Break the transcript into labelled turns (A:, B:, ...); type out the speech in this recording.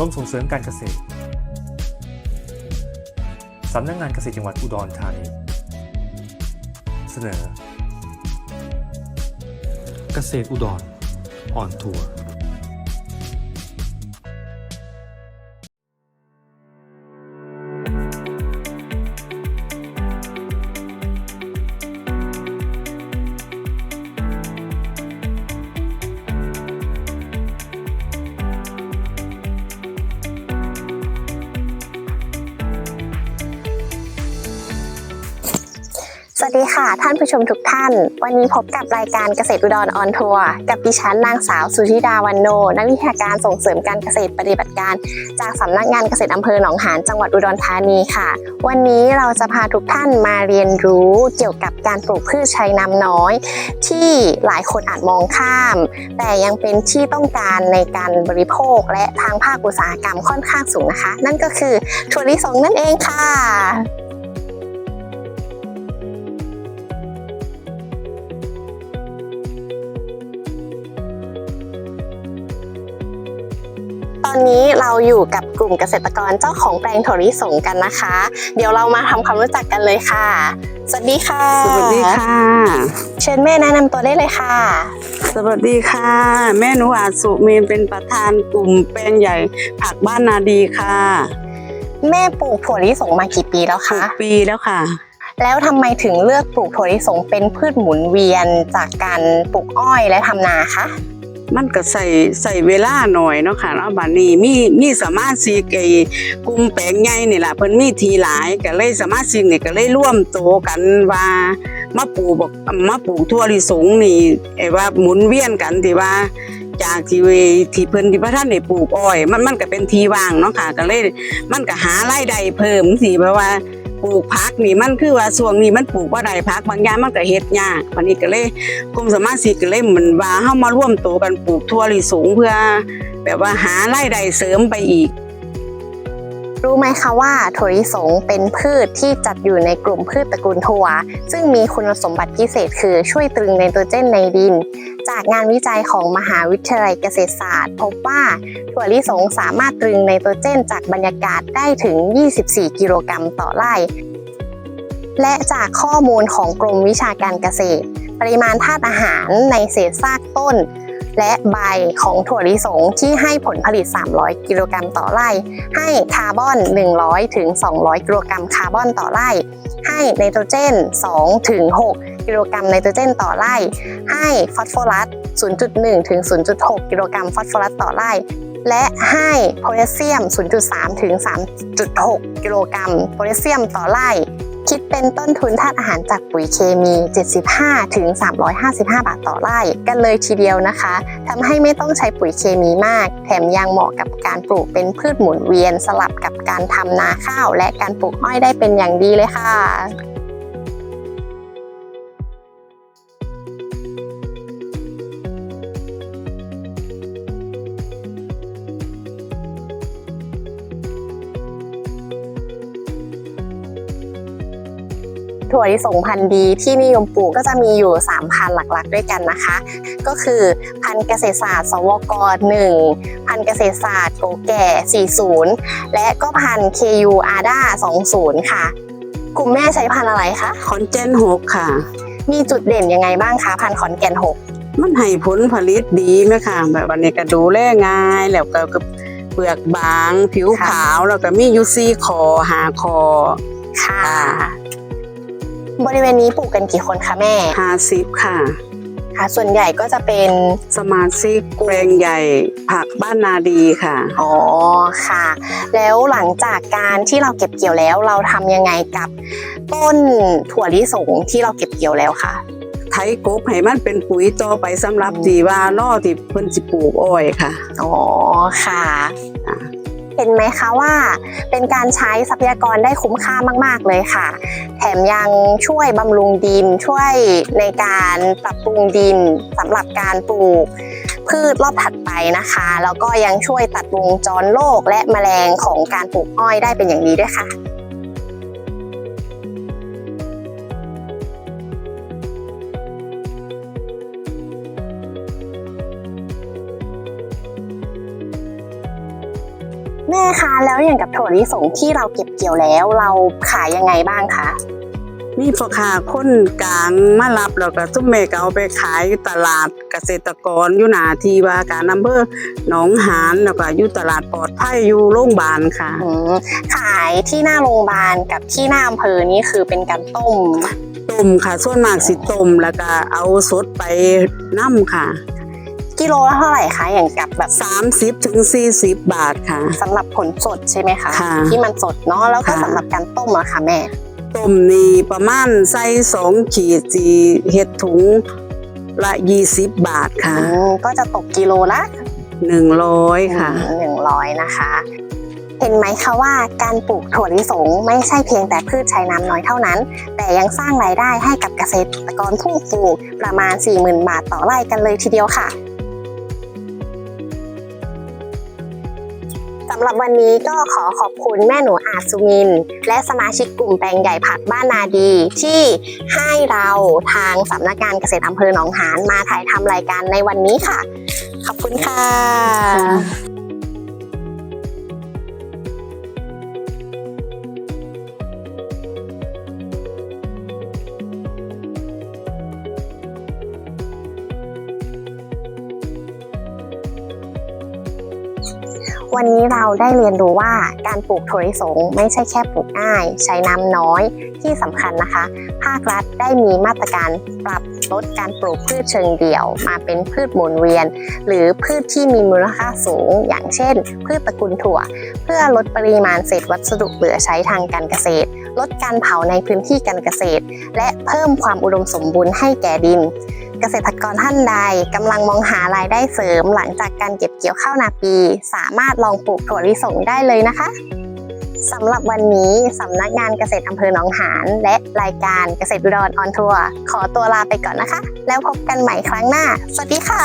A: ร่วมส่งเสริมการเกษตร สำนักงานเกษตรจังหวัดอุดรธานี เสนอ เกษตรอุดรออนทัวร์
B: สวัสดีค่ะ ท่านผู้ชมทุกท่าน วันนี้พบกับรายการเกษตรอุดรออนทัวร์กับดิฉันนางสาวสุธิดาวันโน นักวิชาการส่งเสริมการเกษตรปฏิบัติการ จากสำนักงานเกษตรอำเภอหนองหานจังหวัดอุดรธานีค่ะ วันนี้เราจะพาทุกท่านมาเรียนรู้เกี่ยวกับการปลูกพืชใช้น้ำน้อย ที่หลายคนอาจมองข้าม แต่ยังเป็นที่ต้องการในการบริโภคและทางภาคอุตสาหกรรมค่อนข้างสูงนะคะ นั่นก็คือถั่วลิสงนั่นเองค่ะ ตอนนี้เราอยู่กับกลุ่มเกษตรกรเจ้าของแปลงถั่วลิสงกันนะคะ เดี๋ยวเรามาทำความรู้จักกันเลยค่ะ สวัสดีค่ะ
C: สวัสดีค่ะ
B: เชิญแม่แนะนำตัวได้เลยค่ะ
C: สวัสดีค่ะ แม่หนูอาจสุเมนเป็นประธานกลุ่มแปลงใหญ่ผักบ้านนาดีค่ะ
B: แม่ปลูกถั่วลิสงมากี่ปีแล้ว
C: ห
B: คะ
C: กปีแล้วค่ะ
B: แล้วทำไมถึงเลือกปลูกถั่วลิสงเป็นพืชหมุนเวียนจากการปลูกอ้อยและทำนาคะ
C: มันก็ใส่ใส่เวลาหน่อยเนาะค่ะแล้วบัดนี้มีมีสามารถสีไก่กลุ่มแปลงใหญ่นี่ล่ะเพิ่นมีทีหลายก็เลยสามารถสินี่ก็เลยร่วมโตกันว่ามาปลูกบอกมาปลูกทั่วลิสงนี่ไอ้ว่าหมุนเวียนกันที่ว่าจากที่เวที่เพิ่นที่พระท่านได้ปลูกอ้อย มันมันก็เป็นทีว่างเนาะค่ะก็เลยมันก็หารายได้เพิ่มสิเพราะว่า ปลูกพักนี่มันคือว่าช่วงนี้มันปลูกว่าใดพักบางอย่างมันก็เฮ็ดยากวันนี้ก็เลยกลุ่มสมาชิกก็เลยเหมือนว่าเฮามาร่วมตัวกันปลูกทั่วลิสงเพื่อ แบบว่าหารายได้เสริมไปอีก
B: รู้ไหมคะว่าถั่วลิสงเป็นพืชที่จัดอยู่ในกลุ่มพืชตระกูลถั่ว ซึ่งมีคุณสมบัติพิเศษคือช่วยตรึงไนโตรเจนในดิน จากงานวิจัยของมหาวิทยาลัยเกษตรศาสตร์ พบว่าถั่วลิสงสามารถตรึงไนโตรเจนจากบรรยากาศได้ถึง 24 กิโลกรัมต่อไร่ และจากข้อมูลของกรมวิชาการเกษตร ปริมาณธาตุอาหารในเศษซากต้น และใบของถั่วลิสงที่ให้ผลผลิต 300 กิโลกรัมต่อไร่ ให้คาร์บอน 100ถึง200 กิโลกรัมคาร์บอนต่อไร่ ให้ไนโตรเจน2ถึง6กิโลกรัมไนโตรเจนต่อไร่ ให้ฟอสฟอรัส 0.1ถึง0.6 กิโลกรัมฟอสฟอรัสต่อไร่ และให้โพแทสเซียม 0.3ถึง3.6 กิโลกรัมโพแทสเซียมต่อไร่ คิดเป็นต้นทุนธาตุอาหารจากปุ๋ยเคมี 75ถึง355 บาทต่อไร่ กันเลยทีเดียวนะคะทำให้ไม่ต้องใช้ปุ๋ยเคมีมาก แถมยังเหมาะกับการปลูกเป็นพืชหมุนเวียนสลับกับการทำนาข้าว และการปลูกอ้อยได้เป็นอย่างดีเลยค่ะ ถั่วลิสงพันธุ์ดีที่นิยมปลูกก็จะมีอยู่ 3 พันธุ์หลักๆ ด้วยกันนะคะ ก็คือพันธุ์เกษตรศาสตร์ สวก1พันธุ์เกษตรศาสตร์โกแก่ 40 และก็พันธุ์ KU ADA 20 ค่ะ กลุ่มแม่ใช้พันธุ์อะไรคะ
C: คอนเจนหกค่ะ
B: มีจุดเด่นยังไงบ้างคะพันธุ์ขอนแก่น
C: มันให้ผลผลิตดีไหมค่ะแบบวันนี้ก็ดูแลง่ายแล้วก็ก็เปลือกบาง ผิวขาวแล้วก็มียูซีคอหาคอ
B: 6ค่ะ
C: ค่ะ
B: บริเวณนี้ปลูกกันกี่คนคะแม่
C: ห้าสิบค่ะ
B: ค่ะ ส่วนใหญ่ก็จะเป็น
C: สมาชิกแปลงใหญ่ผักบ้านนาดีค่ะ
B: อ๋อค่ะ แล้วหลังจากการที่เราเก็บเกี่ยวแล้ว เราทำยังไงกับต้นถั่วลิสงที่เราเก็บเกี่ยวแล้วค่ะ
C: ไถกบให้มันเป็นปุ๋ยต่อไปสำหรับดีว่าล่อที่เพิ่นสิปลูกอ้อยค่ะ
B: อ๋อค่ะ
C: อ่า
B: เห็นไหมคะว่า เป็นการใช้ทรัพยากรได้คุ้มค่ามาก ๆ เลยค่ะ แถมยังช่วยบำรุงดินช่วยในการปรับปรุงดินสำหรับการปลูกพืชรอบถัดไปนะคะ แล้วก็ยังช่วยตัดวงจรโรคและแมลงของการปลูกอ้อยได้เป็นอย่างดีด้วยค่ะ คะ แล้วอย่างกับถั่วลิสงที่เราเก็บเกี่ยวแล้ว เราขายยังไงบ้างคะ
C: มีพ่อค้าคนกลางมารับแล้วก็ซุมแม่ก็เอาไปขายอยู่ตลาดเกษตรกรอยู่หน้าที่ว่าการอำเภอหนองหานแล้วก็อยู่ตลาดปลอดภัยอยู่โรงพยาบาลค่ะ
B: อืมขายที่หน้าโรงพยาบาลกับที่หน้าอำเภอนี่คือเป็นการต้ม
C: ต้มค่ะส่วนมากสิต้มแล้วก็เอาสดไปน้ำค่ะ
B: กิโลละเท่าไหร่คะอย่างกับแบบ
C: 30ถึง40 บาทค่ะ
B: สำหรับผลสดใช่ไหมคะ
C: ค่ะ
B: ที่มันสดเนาะแล้วก็
C: ค่ะ
B: สำหรับการต้มอะค่ะแม่
C: ต้มนี่ประมาณใส่สองขีดจีเห็ดถุงละ20 บาทค่ะ
B: อืมก็จะตกกิโลละ
C: 100 ค่ะ
B: หนึ่งร้อยนะคะ เห็นไหมคะว่าการปลูกถั่วลิสงไม่ใช่เพียงแต่พืชใช้น้ำน้อยเท่านั้น แต่ยังสร้างรายได้ให้กับเกษตรกรผู้ปลูกประมาณ 40,000 บาทต่อไร่กันเลยทีเดียวค่ะำหรับวันนี้ก็ขอขอบคุณแม่หนูอาสุมิน และสมาชิกกลุ่มแปลงใหญ่ผักบ้านนาดี ที่ให้เราทางสำนักงานเกษตรอำเภอหนองหานมาถ่ายทำรายการในวันนี้ค่ะ ขอบคุณค่ะ วันนี้เราได้เรียนรู้ว่าการปลูกถั่วลิสงไม่ใช่แค่ปลูกง่าย ใช้น้ำน้อยที่สำคัญนะคะ ภาครัฐได้มีมาตรการปรับลดการปลูกพืชเชิงเดี่ยว มาเป็นพืชหมุนเวียน หรือพืชที่มีมูลค่าสูง อย่างเช่น พืชตระกูลถั่ว เพื่อลดปริมาณเศษวัสดุเหลือใช้ทางการเกษตร ลดการเผาในพื้นที่การเกษตร และเพิ่มความอุดมสมบูรณ์ให้แก่ดิน เกษตรกรท่านใดกำลังมองหารายได้เสริม หลังจากการเก็บเกี่ยวข้าวนาปี สามารถลองปลูกถั่วลิสงได้เลยนะคะสำหรับวันนี้สำนักงานเกษตรอำเภอหนองหานและรายการเกษตรอุดรออนทัวร์ขอตัวลาไปก่อนนะคะ แล้วพบกันใหม่ครั้งหน้า สวัสดีค่ะ